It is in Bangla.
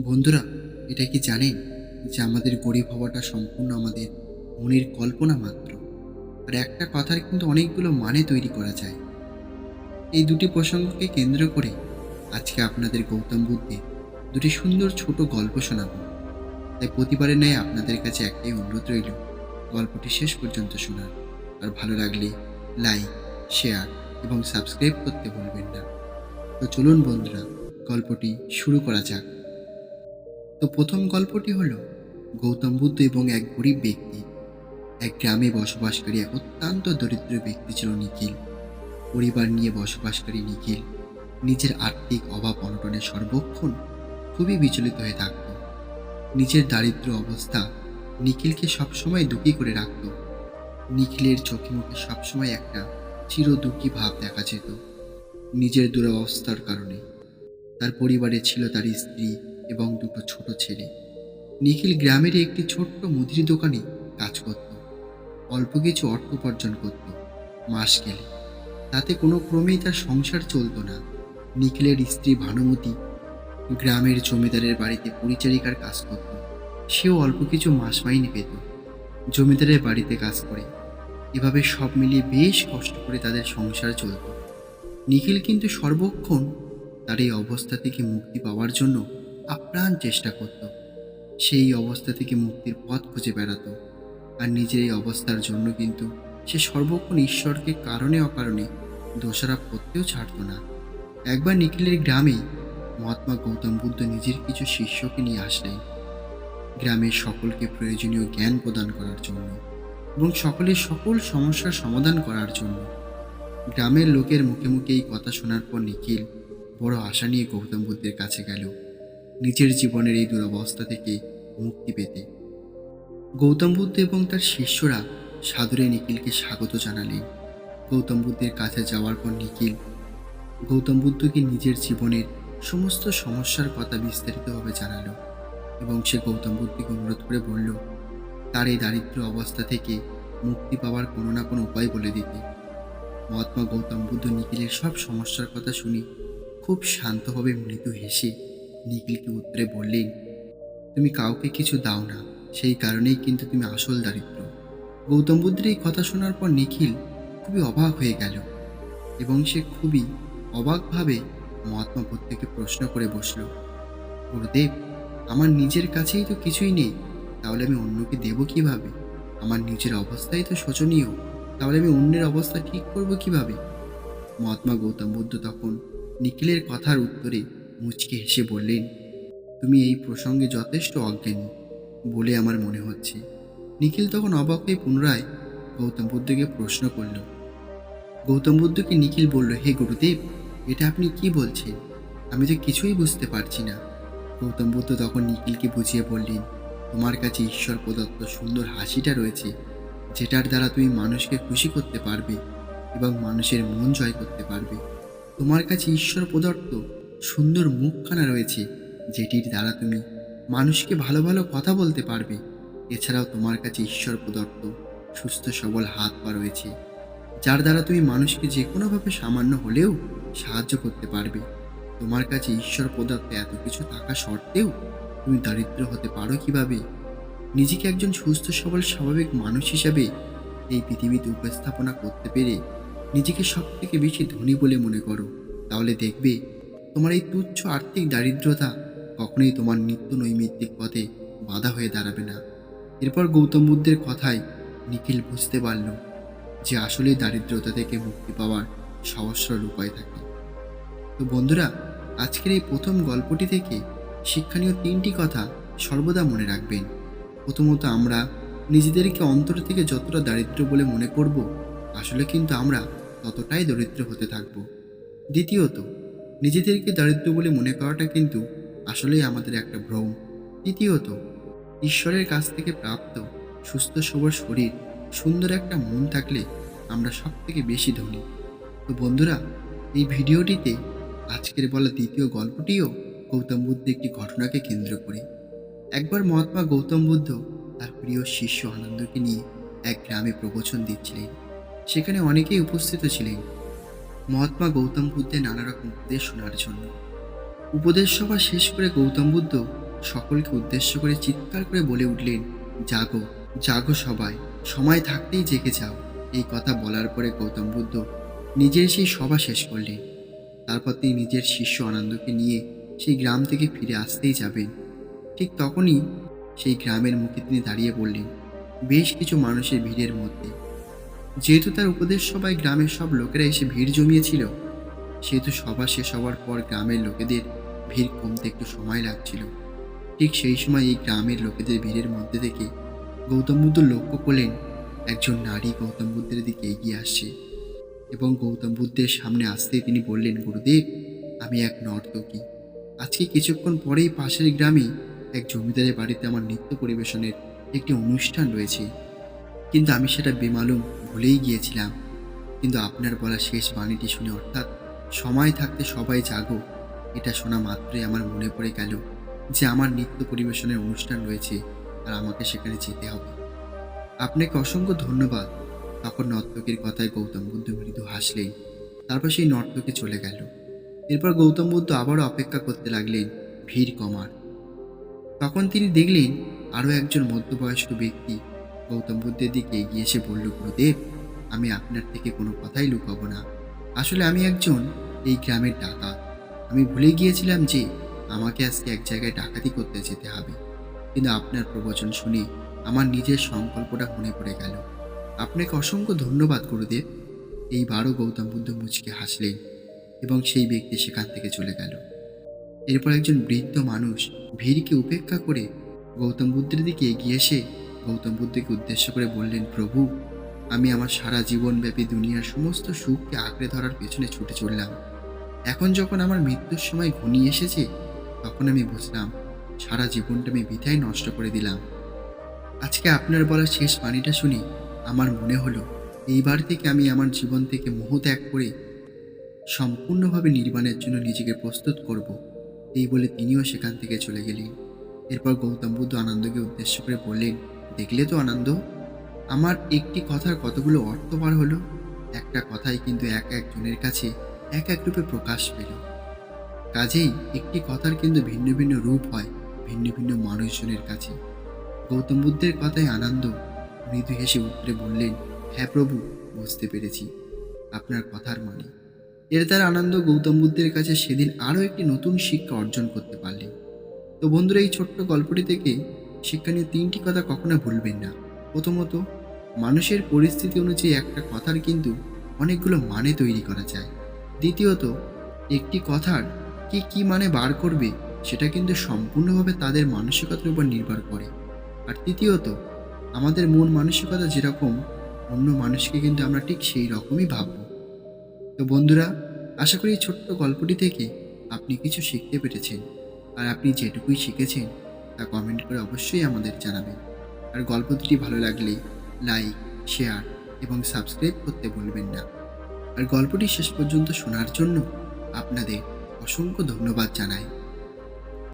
বন্ধুরা, এটা কি জানেন যে আমাদের গরিব হওয়াটা সম্পূর্ণ আমাদের মনের কল্পনা মাত্র? আর একটা কথার কিন্তু অনেকগুলো মানে তৈরি করা যায়। এই দুটি প্রসঙ্গকে কেন্দ্র করে আজকে আপনাদের গৌতম বুদ্ধের দুটি সুন্দর ছোট গল্প শোনাবো। তাই প্রতিবারের ন্যায় আপনাদের কাছে একটাই অনুরোধ রইল, গল্পটি শেষ পর্যন্ত শোনার। আর ভালো লাগলে লাইক, শেয়ার এবং সাবস্ক্রাইব করতে ভুলবেন না। তো চলুন বন্ধুরা, গল্পটি শুরু করা যাক। তো প্রথম গল্পটি হলো গৌতম বুদ্ধ এবং এক গরিব ব্যক্তি। এক গ্রামে বসবাসকারী এক অত্যন্ত দরিদ্র ব্যক্তি ছিল নিখিল। পরিবার নিয়ে বসবাসকারী নিখিল নিজের আর্থিক অভাব অনটনে সর্বক্ষণ খুবই বিচলিত হয়ে থাকত। নিজের দারিদ্র অবস্থা নিখিলকে সবসময় দুঃখী করে রাখত। নিখিলের চোখে মুখে সবসময় একটা চির দুঃখী ভাব দেখা যেত। নিজের দুরবস্থার কারণে। তার পরিবারে ছিল তার স্ত্রী এবং দুটো ছোট ছেলে। নিখিল গ্রামেরই একটি ছোট্ট মুদির দোকানে কাজ করত। অল্প কিছু অর্থ উপার্জন করত মাস গেলে। তাতে কোনো ক্রমেই তার সংসার চলতো না। নিখিলের স্ত্রী ভানুমতি গ্রামের জমিদারের বাড়িতে পরিচারিকার কাজ করত। সেও অল্প কিছু মাস মাইনে পেত। জমিদারের বাড়িতে কাজ করে। এভাবে সব মিলিয়ে বেশ কষ্ট করে তাদের সংসার চলত। নিখিল কিন্তু সর্বক্ষণ তার এই অবস্থা থেকে মুক্তি পাওয়ার জন্য আপ্রাণ চেষ্টা করত। সেই অবস্থা থেকে মুক্তির পথ খুঁজে বেড়াতো। আর নিজের এই অবস্থার জন্য কিন্তু সে সর্বক্ষণ ঈশ্বরকে কারণে অকারণে দোষারোপ করতেও ছাড়তো না। একবার নিখিলের গ্রামেই মহাত্মা গৌতম বুদ্ধ নিজের কিছু শিষ্যকে নিয়ে আসলেন। গ্রামের সকলকে প্রয়োজনীয় জ্ঞান প্রদান করার জন্য এবং সকলের সকল সমস্যার সমাধান করার জন্য। গ্রামের লোকের মুখে মুখে এই কথা শোনার পর নিখিল বড় আশা নিয়ে গৌতম বুদ্ধের কাছে গেল। নিজের জীবনের এই দুরবস্থা থেকে মুক্তি পেতে। গৌতম বুদ্ধ এবং তার শিষ্যরা সাদরে নিখিলকে স্বাগত জানালেন। গৌতম বুদ্ধের কাছে যাওয়ার পর নিখিল, গৌতম বুদ্ধকে নিজের জীবনের সমস্ত সমস্যার কথা বিস্তারিতভাবে জানালো এবং সে গৌতম বুদ্ধকে অনুরোধ করে বলল, তার এই দারিদ্র অবস্থা থেকে মুক্তি পাওয়ার কোনো না কোনো উপায় বলে দিতে। মহাত্মা গৌতম বুদ্ধ নিখিলের সব সমস্যার কথা শুনে খুব শান্তভাবে মৃদু হেসে নিখিলকে উত্তরে বললেন তুমি কাউকে কিছু দাও না। সেই কারণেই কিন্তু তুমি আসল দারিদ্র। গৌতম বুদ্ধের এই কথা শোনার পর নিখিল খুবই অবাক হয়ে গেল এবং সে খুবই অবাকভাবে মহাত্মা বুদ্ধকে প্রশ্ন করে বসল, গুরুদেব, আমার নিজের কাছেই তো কিছুই নেই। তাহলে আমি অন্যকে দেব কীভাবে? আমার নিজের অবস্থাই তো শোচনীয়। তাহলে আমি অন্যের অবস্থা ঠিক করব কীভাবে? মহাত্মা গৌতম বুদ্ধ তখন নিখিলের কথার উত্তরে মুচকে হেসে বললেন, তুমি এই প্রসঙ্গে যথেষ্ট অজ্ঞানী বলে আমার মনে হচ্ছে। নিখিল তখন অবাক হয়ে পুনরায় গৌতম বুদ্ধকে প্রশ্ন করল। গৌতম বুদ্ধকে নিখিল বলল, হে গুরুদেব, এটা আপনি কি বলছেন? আমি তো কিছুই বুঝতে পারছি না। গৌতম বুদ্ধ তখন নিখিলকে বুঝিয়ে বললেন, তোমার কাছে ঈশ্বর প্রদত্ত সুন্দর হাসিটা রয়েছে, যেটার দ্বারা তুমি মানুষকে খুশি করতে পারবে এবং মানুষের মন জয় করতে পারবে। তোমার কাছে ঈশ্বর প্রদত্ত সুন্দর মুখখানা রয়েছে, যেটির দ্বারা তুমি মানুষকে ভালো ভালো কথা বলতে পারবে। এছাড়াও তোমার কাছে ঈশ্বর প্রদত্ত সুস্থ সবল হাত পা রয়েছে, যার দ্বারা তুমি মানুষকে যে কোনোভাবে সামান্য হলেও সাহায্য করতে পারবে। তোমার কাছে ঈশ্বর প্রদত্ত এত কিছু থাকা সত্ত্বেও তুমি দারিদ্র হতে পারো কীভাবে? নিজেকে একজন সুস্থ সবল স্বাভাবিক মানুষ হিসাবে এই পৃথিবীতে উপস্থাপনা করতে পেরে নিজেকে সব থেকে বেশি ধনী বলে মনে করো। তাহলে দেখবে তোমার এই তুচ্ছ আর্থিক দারিদ্রতা কখনোই তোমার নিত্য নৈমিত্তিক পথে বাধা হয়ে দাঁড়াবে না। এরপর গৌতম বুদ্ধের কথায় নিখিল বুঝতে পারল যে আসলে দারিদ্রতা থেকে মুক্তি পাওয়ার সহস্র উপায় থাকে। তো বন্ধুরা, আজকের এই প্রথম গল্পটি থেকে শিক্ষণীয় তিনটি কথা সর্বদা মনে রাখবেন। প্রথমত আমরা নিজেদেরকে অন্তর থেকে যতটা দারিদ্র বলে মনে করব, আসলে কিন্তু আমরা ততটাই দরিদ্র হতে থাকব। দ্বিতীয়ত নিজেদেরকে দারিদ্র বলে মনে করাটা কিন্তু আসলেই আমাদের একটা ভ্রম। তৃতীয়ত ঈশ্বরের কাছ থেকে প্রাপ্ত সুস্থ সবল শরীর, সুন্দর একটা মন থাকলে আমরা সব থেকে বেশি ধনী। তো বন্ধুরা, এই ভিডিওটিতে আজকের বলা দ্বিতীয় গল্পটিও গৌতম বুদ্ধ একটি ঘটনাকে কেন্দ্র করে। একবার মহাত্মা গৌতম বুদ্ধ তার প্রিয় শিষ্য আনন্দকে নিয়ে এক গ্রামে প্রবচন দিচ্ছিলেন। সেখানে অনেকেই উপস্থিত ছিলেন। মহাত্মা গৌতম বুদ্ধের নানা রকম উপদেশ শোনার জন্য। উপদেশ সভা শেষ করে গৌতম বুদ্ধ সকলকে উদ্দেশ্য করে চিৎকার করে বলে উঠলেন, জাগো জাগো সবাই, সময় থাকতেই জেগে যাও। এই কথা বলার পরে গৌতম বুদ্ধ নিজের সেই সভা শেষ করলেন। তারপর তিনি নিজের শিষ্য আনন্দকে নিয়ে সেই গ্রাম থেকে ফিরে আসতেই যাবেন। ঠিক তখনই সেই গ্রামের মুখে তিনি দাঁড়িয়ে বললেন, বেশ কিছু মানুষের ভিড়ের মধ্যে যেহেতু তার উপদেশ সবাই গ্রামের সব লোকেরা এসে ভিড় জমিয়েছিল, সেহেতু সভা শেষ হওয়ার পর গ্রামের লোকেদের ভিড় কমতে একটু সময় লাগছিল। ঠিক সেই সময় এই গ্রামের লোকেদের ভিড়ের মধ্যে থেকে গৌতম বুদ্ধ লক্ষ্য করলেন, একজন নারী গৌতম বুদ্ধের দিকে এগিয়ে আসছে এবং গৌতম বুদ্ধের সামনে আসতে তিনি বললেন, গুরুদেব, আমি এক নর্তকী। আজকে কিছুক্ষণ পরেই পাশের গ্রামে এক জমিদারের বাড়িতে আমার নৃত্য পরিবেশনের একটি অনুষ্ঠান রয়েছে। কিন্তু আমি সেটা বেমালুম ভুলেই গিয়েছিলাম। কিন্তু আপনার বলা শেষ বাণীটি শুনে অর্থাৎ সময় থাকতে সবাই জাগো, এটা শোনা মাত্রই আমার মনে পড়ে গেল যে আমার নৃত্য পরিবেশনের অনুষ্ঠান রয়েছে আর আমাকে সেখানে যেতে হবে। আপনাকে অসংখ্য ধন্যবাদ। তখন নর্তকীর কথায় গৌতম বুদ্ধ মৃদু হাসলেন, তারপর সেই নর্তকে চলে গেল। এরপর গৌতম বুদ্ধ আবারও অপেক্ষা করতে লাগলেন, ভিড় কমার। তখন তিনি দেখলেন আরও একজন মধ্যবয়স্ক ব্যক্তি গৌতম বুদ্ধের দিকে এগিয়ে এসে বলল, গুরুদেব, আমি আপনার থেকে কোনো কথাই লুকাবো না। আসলে আমি একজন এই গ্রামের ডাকাত আমি ভুলে গিয়েছিলাম যে আমাকে আজকে এক জায়গায় ডাকাতি করতে যেতে হবে। কিন্তু আপনার প্রবচন শুনে আমার নিজের সংকল্পটা মনে পড়ে গেল। আপনাকে অসংখ্য ধন্যবাদ, গুরুদেব। এইবারও গৌতম বুদ্ধ মুচকে হাসলেন এবং সেই ব্যক্তি সেখান থেকে চলে গেল। এরপর একজন বৃদ্ধ মানুষ ভিড়কে উপেক্ষা করে গৌতম বুদ্ধের দিকে এগিয়ে এসে গৌতম বুদ্ধকে উদ্দেশ্য করে বললেন, প্রভু, আমি আমার সারা জীবনব্যাপী দুনিয়ার সমস্ত সুখকে আঁকড়ে ধরার পেছনে ছুটে চললাম। এখন যখন আমার মৃত্যুর সময় ঘনিয়ে এসেছে, তখন আমি বুঝলাম, সারা জীবনটা আমি বৃথাই নষ্ট করে দিলাম। আজকে আপনার বলা শেষ বাণীটা শুনে আমার মনে হলো, এইবার থেকে আমি আমার জীবন থেকে মোহ ত্যাগ করে সম্পূর্ণভাবে নির্মাণের জন্য নিজেকে প্রস্তুত করব। এই বলে তিনিও সেখান থেকে চলে গেলেন। এরপর গৌতম বুদ্ধ আনন্দকে উদ্দেশ্য করে বললেন দেখলে তো আনন্দ। আমার একটি কথার কতগুলো অর্থ বার হলো, একটা কথাই কিন্তু এক একজনের কাছে এক এক রূপে প্রকাশ পেল। কাজেই একটি কথার কিন্তু ভিন্ন ভিন্ন রূপ হয়, ভিন্ন ভিন্ন মানুষজনের কাছে। গৌতম বুদ্ধের কথায় আনন্দ, মৃদু হেসে উত্তরে বললেন হ্যাঁ প্রভু, বুঝতে পেরেছি। আপনার কথার মানে। এর দ্বারা আনন্দ গৌতম বুদ্ধের কাছে সেদিন আরও একটি নতুন শিক্ষা অর্জন করতে পারলেন। তো বন্ধুরা, এই ছোট্ট গল্পটি থেকে শিক্ষা নিয়ে তিনটি কথা কখনো ভুলবেন না। প্রথমত, মানুষের পরিস্থিতি অনুযায়ী একটা কথার কিন্তু অনেকগুলো মানে তৈরি করা যায়। দ্বিতীয়ত, একটি কথার কি কি মানে বার করবে, সেটা কিন্তু সম্পূর্ণভাবে তাদের মানসিকতার উপর নির্ভর করে। আর তৃতীয়ত, আমাদের মন মানসিকতা যেরকম, অন্য মানুষকে কিন্তু আমরা ঠিক সেই রকমই ভাবব। তো বন্ধুরা, আশা করি এই ছোট্ট গল্পটি থেকে আপনি কিছু শিখতে পেরেছেন। আর আপনি যেটুকুই শিখেছেন তা কমেন্ট করে অবশ্যই আমাদের জানাবেন আর গল্প দুটি ভালো লাগলে লাইক শেয়ার এবং সাবস্ক্রাইব করতে ভুলবেন না। আর গল্পটি শেষ পর্যন্ত শোনার জন্য আপনাদের অসংখ্য ধন্যবাদ জানাই।